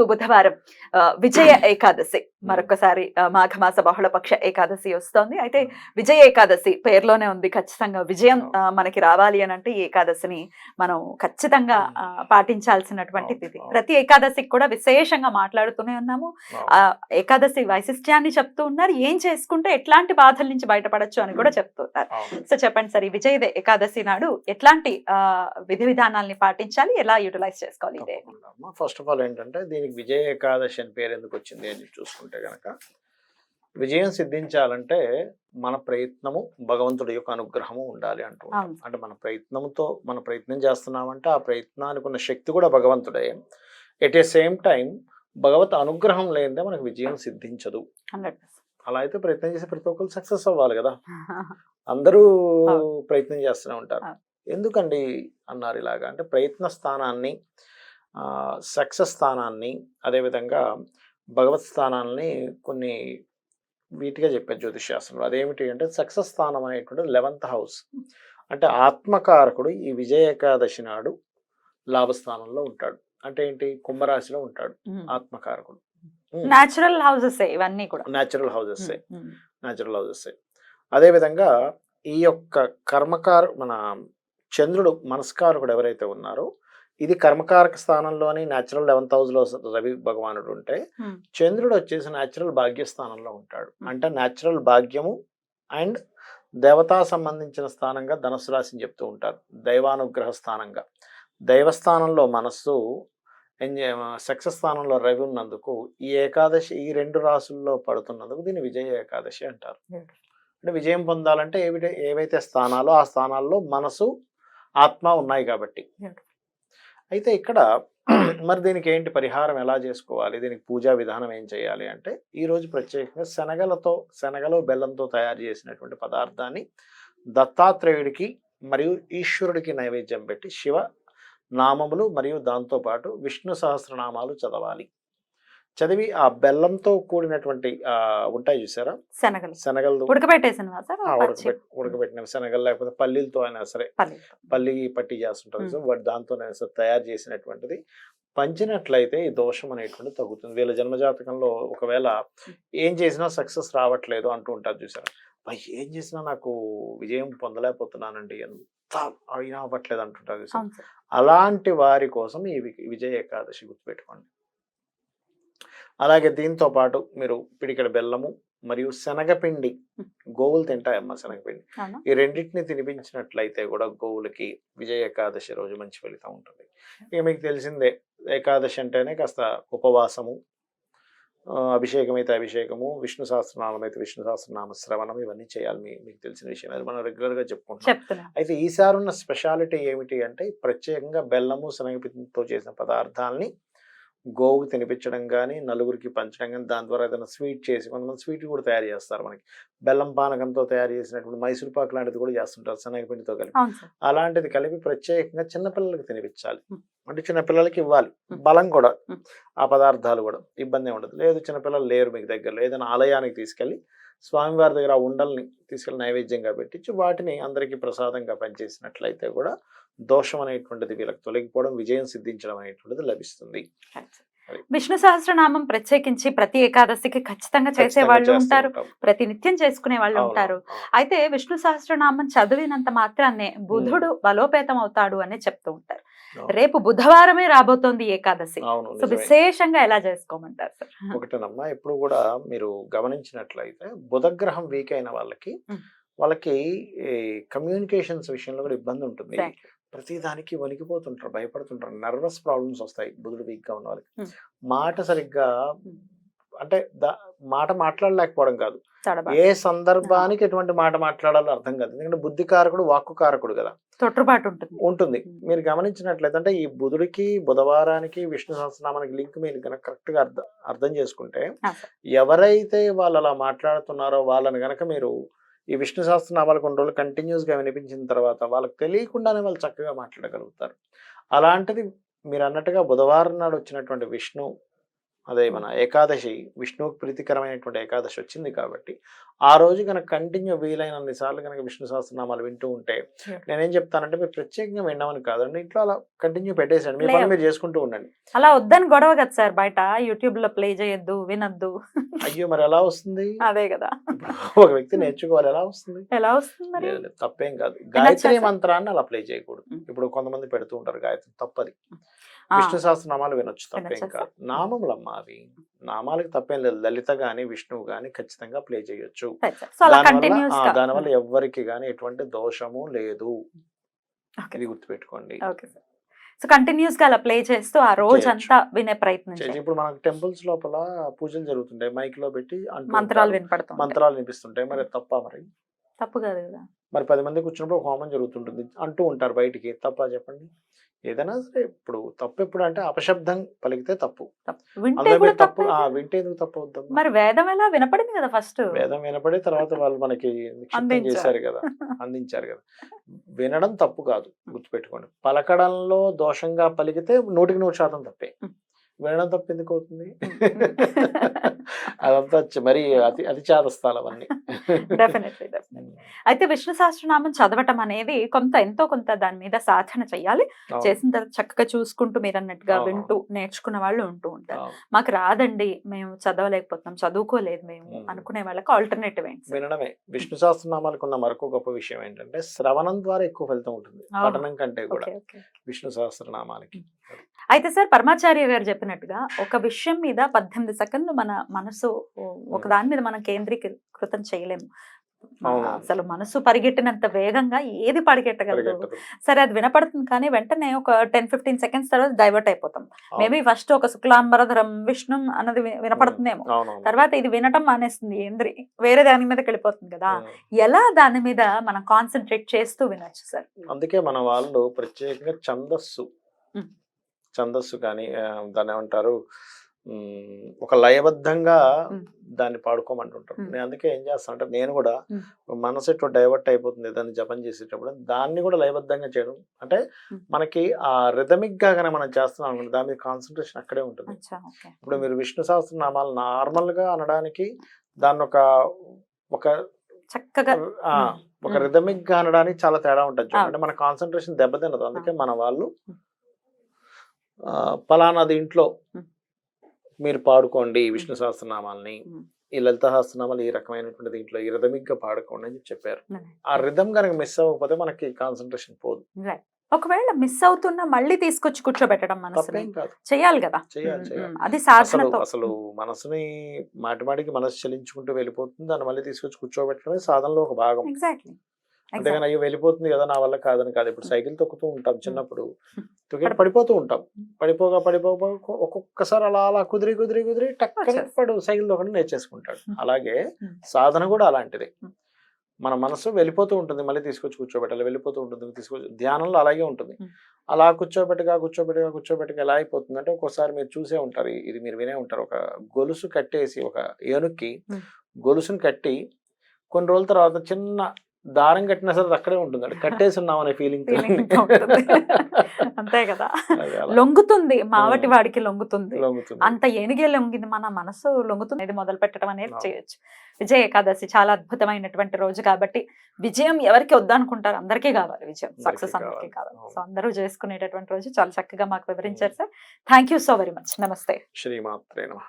రేపు బుధవారం విజయ ఏకాదశి. మరొకసారి మాఘమాస బహుళపక్ష ఏకాదశి వస్తోంది. అయితే విజయ ఏకాదశి పేరులోనే ఉంది ఖచ్చితంగా. విజయం మనకి రావాలి అని అంటే ఏకాదశిని మనం ఖచ్చితంగా పాటించాల్సినటువంటి తిథి. ప్రతి ఏకాదశికి కూడా విశేషంగా మాట్లాడుతూనే ఉన్నాము. ఆ ఏకాదశి వైశిష్ట్యాన్ని చెప్తూ ఉన్నారు. ఏం చేసుకుంటే ఎట్లాంటి బాధల నుంచి బయటపడొచ్చు అని కూడా చెప్తూ ఉన్నారు సో చెప్పండి సార్ ఈ విజయ ఏకాదశి నాడు ఎట్లాంటి ఆ, విధి విధానాల్ని పాటించాలి? ఎలా యూటిలైజ్ చేసుకోవాలి ఇదే? ఫస్ట్ ఆఫ్ ఆల్ ఏంటంటే దీనికి విజయ ఏకాదశి అని పేరు ఎందుకు వచ్చింది అని చూసుకుంటే గనక విజయం సిద్ధించాలంటే మన ప్రయత్నము భగవంతుడి యొక్క అనుగ్రహము ఉండాలి అంటూ. అంటే మన ప్రయత్నంతో మన ప్రయత్నం చేస్తున్నామంటే ఆ ప్రయత్నానికి ఉన్న శక్తి కూడా భగవంతుడే. ఎట్ ఏ సేమ్ టైం భగవత్ అనుగ్రహం లేనిదే మనకు విజయం సిద్ధించదు. అలా అయితే ప్రయత్నం చేసి ప్రతి ఒక్కరు సక్సెస్ అవ్వాలి కదా. అందరూ ప్రయత్నం చేస్తూనే ఉంటారు. ఎందుకండి అన్నారు ఇలాగా? అంటే ప్రయత్న స్థానాన్ని సక్సెస్ స్థానాన్ని అదేవిధంగా భగవత్ స్థానాన్ని కొన్ని వీటిగా చెప్పారు జ్యోతిష్ శాస్త్రంలో అదేమిటి అంటే సక్సెస్ స్థానం అనేటువంటి లెవెంత్ హౌస్. అంటే ఆత్మకారకుడు ఈ విజయ ఏకాదశి నాడు లాభస్థానంలో ఉంటాడు. అంటే ఏంటి? కుంభరాశిలో ఉంటాడు ఆత్మకారకుడు. న్యాచురల్ హౌసెస్ ఇవన్నీ కూడా. Natural houses. న్యాచురల్ హౌసెస్ అదేవిధంగా ఈ యొక్క కర్మకారు మన చంద్రుడు మనస్కారకుడు ఎవరైతే ఉన్నారో ఇది కర్మకారక స్థానంలోని న్యాచురల్ లెవెన్త్ హౌస్లో రవి భగవానుడు ఉంటే. చంద్రుడు వచ్చేసి న్యాచురల్ భాగ్యస్థానంలో ఉంటాడు అంటే న్యాచురల్ భాగ్యము అండ్ దేవతా సంబంధించిన స్థానంగా ధనుసు రాశిని చెప్తూ ఉంటారు దైవానుగ్రహ స్థానంగా దైవస్థానంలో మనస్సు సక్సెస్ స్థానంలో రవి ఉన్నందుకు ఈ ఏకాదశి ఈ రెండు రాసుల్లో పడుతున్నందుకు దీన్ని విజయ ఏకాదశి అంటారు. అంటే విజయం పొందాలంటే ఏవిటే ఏవైతే స్థానాలో ఆ స్థానాల్లో మనసు ఆత్మ ఉన్నాయి కాబట్టి. అయితే ఇక్కడ మరి దీనికి ఏంటి పరిహారం ఎలా చేసుకోవాలి? దీనికి పూజా విధానం ఏం చేయాలి అంటే ఈ రోజు ప్రత్యేకంగా శనగలతో శనగలు బెల్లంతో తయారు చేసినటువంటి పదార్థాన్ని దత్తాత్రేయుడికి మరియు ఈశ్వరుడికి నైవేద్యం పెట్టి శివ నామములు మరియు దాంతోపాటు విష్ణు సహస్రనామాలు చదవాలి. చదివి ఆ బెల్లంతో కూడినటువంటి ఉంటాయి చూసారా? శనగలు. శనగలు ఉడకబెట్టేసినవా సార్ ఆ, పచ్చి? ఉడకబెట్ ఉడకబెట్టిన శనగలు లేకపోతే పల్లీలతో అయినా సరే. పల్లి పట్టి చేస్తుంటారు వాటి దాంతోనే సరే తయారు చేసినటువంటిది. పంచినట్లయితే ఈ దోషం అనేటువంటి తగ్గుతుంది. వీళ్ళ జన్మజాతకంలో ఒకవేళ ఏం చేసినా సక్సెస్ రావట్లేదు అంటూ ఉంటారు చూసారా? "అబ్బా, ఏం చేసినా నాకు విజయం పొందలేకపోతున్నానండి. ఎంత అయినా అవ్వట్లేదు అంటుంటారు అలాంటి వారి కోసం ఈ విజయ ఏకాదశి గుర్తుపెట్టుకోండి. అలాగే దీంతో పాటు మీరు పిడికెడ బెల్లము మరియు శనగపిండి గోవులు తింటాయమ్మా శనగపిండి. ఈ రెండింటిని తినిపించినట్లయితే కూడా గోవులకి విజయ ఏకాదశి రోజు మంచి ఫలితం ఉంటుంది. ఇక మీకు తెలిసిందే ఏకాదశి అంటేనే కాస్త ఉపవాసము అభిషేకం అయితే అభిషేకము విష్ణు సహస్రనామం అయితే విష్ణు సహస్రనామ శ్రవణం ఇవన్నీ చేయాలి మీకు తెలిసిన విషయం. అది మనం రెగ్యులర్గా చెప్పుకుంటాం అయితే ఈసారి ఉన్న స్పెషాలిటీ ఏమిటి అంటే ప్రత్యేకంగా బెల్లము శనగపిండితో చేసిన పదార్థాలని గోవుకి తినిపించడం కానీ నలుగురికి పంచడం కానీ దాని ద్వారా ఏదైనా స్వీట్ చేసి కొంతమంది స్వీట్ కూడా తయారు చేస్తారు మనకి. బెల్లం పానకంతో తయారు చేసినటువంటి మైసూర్ పాక్ లాంటిది కూడా చేస్తుంటారు శనగపిండితో కలిపి. అలాంటిది కలిపి ప్రత్యేకంగా చిన్నపిల్లలకి తినిపించాలి. అంటే చిన్నపిల్లలకి ఇవ్వాలి. బలం కూడా. ఆ పదార్థాలు కూడా. ఇబ్బంది ఉండదు. లేదు చిన్నపిల్లలు లేరు మీకు దగ్గరలో. ఏదైనా ఆలయానికి తీసుకెళ్ళి స్వామివారి దగ్గర ఆ ఉండల్ని తీసుకెళ్ళి నైవేద్యంగా పెట్టించి వాటిని అందరికీ ప్రసాదంగా పనిచేసినట్లయితే కూడా దోషం అనేటువంటిది వీళ్ళకి తొలగిపోవడం విజయం సిద్ధించడం అనేటువంటిది లభిస్తుంది. విష్ణు సహస్రనామం ప్రత్యేకించి ప్రతి ఏకాదశికి ఖచ్చితంగా చేసే వాళ్ళు ఉంటారు ఉంటాం. ప్రతి నిత్యం చేసుకునే వాళ్ళు ఉంటారు. అయితే విష్ణు సహస్రనామం చదివినంత మాత్రాన్నే బుధుడు బలోపేతం అవుతాడు అని చెప్తూ ఉంటారు. రేపు బుధవారమే రాబోతోంది ఏకాదశి సో. విశేషంగా ఎలా చేసుకోమంటారు సార్ ఒకటేనమ్మా ఎప్పుడు కూడా మీరు గమనించినట్లయితే బుధగ్రహం వీక్ అయిన వాళ్ళకి. వాళ్ళకి కమ్యూనికేషన్స్ విషయంలో కూడా ఇబ్బంది ఉంటుంది Exactly. ప్రతి దానికి వణికిపోతుంటారు భయపడుతుంటారు. నర్వస్ ప్రాబ్లమ్స్ వస్తాయి బుధుడు వీక్గా ఉన్న వాళ్ళకి. మాట సరిగ్గా. అంటే దా మాట మాట్లాడలేకపోవడం కాదు. ఏ సందర్భానికి ఎటువంటి మాట మాట్లాడాలో అర్థం కాదు. ఎందుకంటే బుద్ధి కారకుడు వాక్కు కారకుడు కదా. తొట్టుబాటు ఉంటుంది. ఉంటుంది. మీరు గమనించినట్లయితే అంటే ఈ బుధుడికి బుధవారానికి విష్ణు సహస్రనామానికి లింక్ మీరు కనుక కరెక్ట్గా అర్థం అర్థం చేసుకుంటే. ఎవరైతే వాళ్ళు అలా మాట్లాడుతున్నారో వాళ్ళని గనక మీరు ఈ విష్ణు సహస్రనామాలు కొన్ని రోజులు కంటిన్యూస్గా వినిపించిన తర్వాత వాళ్ళకి తెలియకుండానే వాళ్ళు చక్కగా మాట్లాడగలుగుతారు. అలాంటిది మీరు అన్నట్టుగా బుధవారం నాడు వచ్చినటువంటి విష్ణు అదే మన ఏకాదశి విష్ణువుకి ప్రీతికరమైనటువంటి ఏకాదశి వచ్చింది కాబట్టి ఆ రోజు కనుక కంటిన్యూ వీలైనన్ని సార్లు కనుక విష్ణు సహస్రనామాలు వింటూ ఉంటే. నేనేం చెప్తానంటే మీరు ప్రత్యేకంగా విన్నామని కాదండి ఇంట్లో అలా కంటిన్యూ పెట్టేసండి మీ పని మీరు చేసుకుంటూ ఉండండి. అలా వద్దని గొడవ కదా సార్ బయట యూట్యూబ్లో ప్లే చేయొద్దు వినొద్దు. అయ్యో మరి ఎలా వస్తుంది? అదే కదా. ఒక వ్యక్తి నేర్చుకోవాలి ఎలా వస్తుంది? ఎలా వస్తుంది తప్పేం కాదు. గాయత్రి? మంత్రాన్ని అలా ప్లే చేయకూడదు. ఇప్పుడు కొంతమంది పెడుతూ ఉంటారు గాయత్రి తప్పది. విష్ణు సహస్రనామాలు వినొచ్చు తప్పేం కాదు. నామములమ్మా అవి. నామాలకి తప్పేం లేదు. లలిత గాని విష్ణువు గాని ఖచ్చితంగా ప్లే చేయొచ్చు. దానివల్ల దానివల్ల ఎవ్వరికి గాని ఎటువంటి దోషము లేదు. ఇది గుర్తుపెట్టుకోండి. సో కంటిన్యూస్గా అలా ప్లే చేస్తూ ఆ రోజంతా వినే ప్రయత్నం ఇప్పుడు మనకు టెంపుల్స్ లోపల పూజలు జరుగుతుంటాయి. మైక్లో పెట్టి మంత్రాలు ఉంటారు. వినపడుతుంది మంత్రాలు వినిపిస్తుంటాయి. మరి తప్ప మరి? తప్పు కాదు కదా. మరి పది మంది కూర్చున్నప్పుడు హోమం జరుగుతుంటుంది. అంటూ ఉంటారు బయటికి. తప్ప చెప్పండి? ఏదైనా సరే ఇప్పుడు తప్పు ఎప్పుడు అంటే అపశబ్దం పలికితే తప్పు. తప్పు. వింటే ఎందుకు తప్పు అవుతాం మరి వేదం ఎలా వినపడింది కదా ఫస్ట్? వేదం వినపడి తర్వాత వాళ్ళు మనకి. చేశారు కదా అందించారు కదా. వినడం తప్పు కాదు గుర్తుపెట్టుకోండి. పలకడంలో దోషంగా పలికితే నూటికి నూరు శాతం తప్పే. వినడం తప్పు ఎందుకు అవుతుంది? అదంతా మరి అతి అతి చేదస్తాలు అవన్నీ అయితే విష్ణు సహస్రనామం చదవటం అనేది కొంత ఎంతో కొంత దాని మీద సాధన చేయాలి చేసిన తర్వాత చక్కగా చూసుకుంటూ మీరు అన్నట్టుగా. వింటూ నేర్చుకున్న వాళ్ళు ఉంటూ ఉంటారు. మాకు రాదండి మేము చదవలేకపోతున్నాం చదువుకోలేదు మేము. అనుకునే వాళ్ళకి ఆల్టర్నేటివ్ ఏంటి? వినడమే విష్ణు సహస్రనామాలకు ఉన్న మరొక గొప్ప విషయం ఏంటంటే శ్రవణం ద్వారా ఎక్కువ ఫలితం ఉంటుంది. పఠనం కంటే కూడా విష్ణు సహస్రనామాలకి అయితే సార్ పరమాచార్య గారు చెప్పినట్టుగా ఒక విషయం మీద పద్దెనిమిది సెకండ్లు మన మనసు ఒక దాని మీద మనం కేంద్రీకృతం చేయలేము. అసలు మనసు పరిగెట్టినంత వేగంగా ఏది పరిగెట్టగలదు. సరే అది వినపడుతుంది కానీ వెంటనే ఒక టెన్ ఫిఫ్టీన్ సెకండ్స్ తర్వాత డైవర్ట్ అయిపోతాం. మేబీ ఫస్ట్ ఒక శుక్లాంబరధరం విష్ణు అన్నది వినపడుతుందేమో. తర్వాత ఇది వినటం మానేస్తుంది ఏంద్రి వేరే దాని మీదకి వెళ్ళిపోతుంది కదా. ఎలా దాని మీద మనం కాన్సన్ట్రేట్ చేస్తూ వినొచ్చు సార్ అందుకే మన వాళ్ళు ప్రత్యేకంగా ఛందస్సు. ఛందస్సు కానీ ఆ, దాన్ని ఏమంటారు ఒక లయబద్ధంగా. దాన్ని పాడుకోమంటుంటారు. నేను అందుకే ఏం చేస్తాను అంటే నేను కూడా. మనసు ఎట్లా డైవర్ట్ అయిపోతుంది దాన్ని జపం చేసేటప్పుడు దాన్ని కూడా లయబద్ధంగా చేయడం అంటే. మనకి ఆ రిథమిక్గా కనుక మనం చేస్తున్నాం అనుకోండి దాని మీద కాన్సన్ట్రేషన్ అక్కడే ఉంటుంది ఇప్పుడు మీరు విష్ణు సహస్రనామాలు నార్మల్గా అనడానికి దాన్ని ఒక ఒక చక్కగా. ఒక. రిథమిక్గా అనడానికి చాలా తేడా ఉంటుంది. అంటే మన కాన్సన్ట్రేషన్ దెబ్బతినదు అందుకే మన వాళ్ళు ఉం. ఆ, పలానా దీంట్లో ఉం. మీరు పాడుకోండి విష్ణు సహస్రనామాల్ని. ఈ లలిత సహస్రనామాలు ఈ రకమైనటువంటి దీంట్లో ఈ రిథమిక్గా పాడుకోండి అని చెప్పి చెప్పారు. ఆ రిథమ్ కనుక మిస్ అవ్వకపోతే మనకి కాన్సన్ట్రేషన్ పోదు. ఒకవేళ మిస్ అవుతున్నా మళ్ళీ తీసుకొచ్చి కూర్చోబెట్టడం మనసుని కాదు. కదా. చేయాలి ఉమ్, అది అసలు సాధనతో అసలు మనసుని మాటి మాటికి మనసు చలించుకుంటూ వెళ్ళిపోతుంది. దాన్ని మళ్ళీ తీసుకొచ్చి కూర్చోబెట్టడమే సాధనలో ఒక భాగం. ఎగ్జాక్ట్లీ. అంతేగాని అయ్యో వెళ్ళిపోతుంది కదా నా వల్ల కాదని కాదు. ఇప్పుడు సైకిల్ తొక్కుతూ ఉంటాం చిన్నప్పుడు. తొక్కి పడి- పడిపోతూ ఉంటాం. పడిపోగా పడిపోగా ఒక్కొక్కసారి అలా అలా కుదిరి కుదిరి కుదిరి టక్కని. పడు సైకిల్ తొక్కడం నేర్చేసుకుంటాడు. Hmm. అలాగే Hmm. సాధన కూడా అలాంటిది. Hmm. మన మనసు వెళ్ళిపోతూ ఉంటుంది. మళ్ళీ తీసుకొచ్చి కూర్చోబెట్టాలి. వెళ్ళిపోతూ ఉంటుంది. తీసుకొచ్చి ధ్యానంలో అలాగే ఉంటుంది. Hmm. అలా కూర్చోబెట్టగా కూర్చోబెట్టగా కూర్చోబెట్టగా ఎలా అయిపోతుంది అంటే ఒక్కోసారి మీరు చూసే ఉంటారు. ఇది మీరు వినే ఉంటారు. ఒక గొలుసు కట్టేసి ఒక ఏనుక్కి Hmm. గొలుసుని కట్టి కొన్ని రోజుల తర్వాత చిన్న దారం కట్టినా సరే అక్కడే ఉంటుంది. అది కట్టేసి ఉన్నాం అనే ఫీలింగ్. అంతే కదా. లొంగుతుంది. మావటి. వాడికి లొంగుతుంది. అంత ఏనిగే లొంగింది. మన మనసు లొంగుతుంది ఇది మొదలు పెట్టడం అనేది. చేయొచ్చు. విజయ ఏకాదశి చాలా అద్భుతమైనటువంటి రోజు కాబట్టి విజయం ఎవరికి వద్దనుకుంటారు? అందరికీ కావాలి విజయం. సక్సెస్ అందరికీ కావాలి. సో అందరూ చేసుకునేటటువంటి రోజు చాలా చక్కగా మాకు వివరించారు sir thank you so very much నమస్తే శ్రీమాత్రే నమ.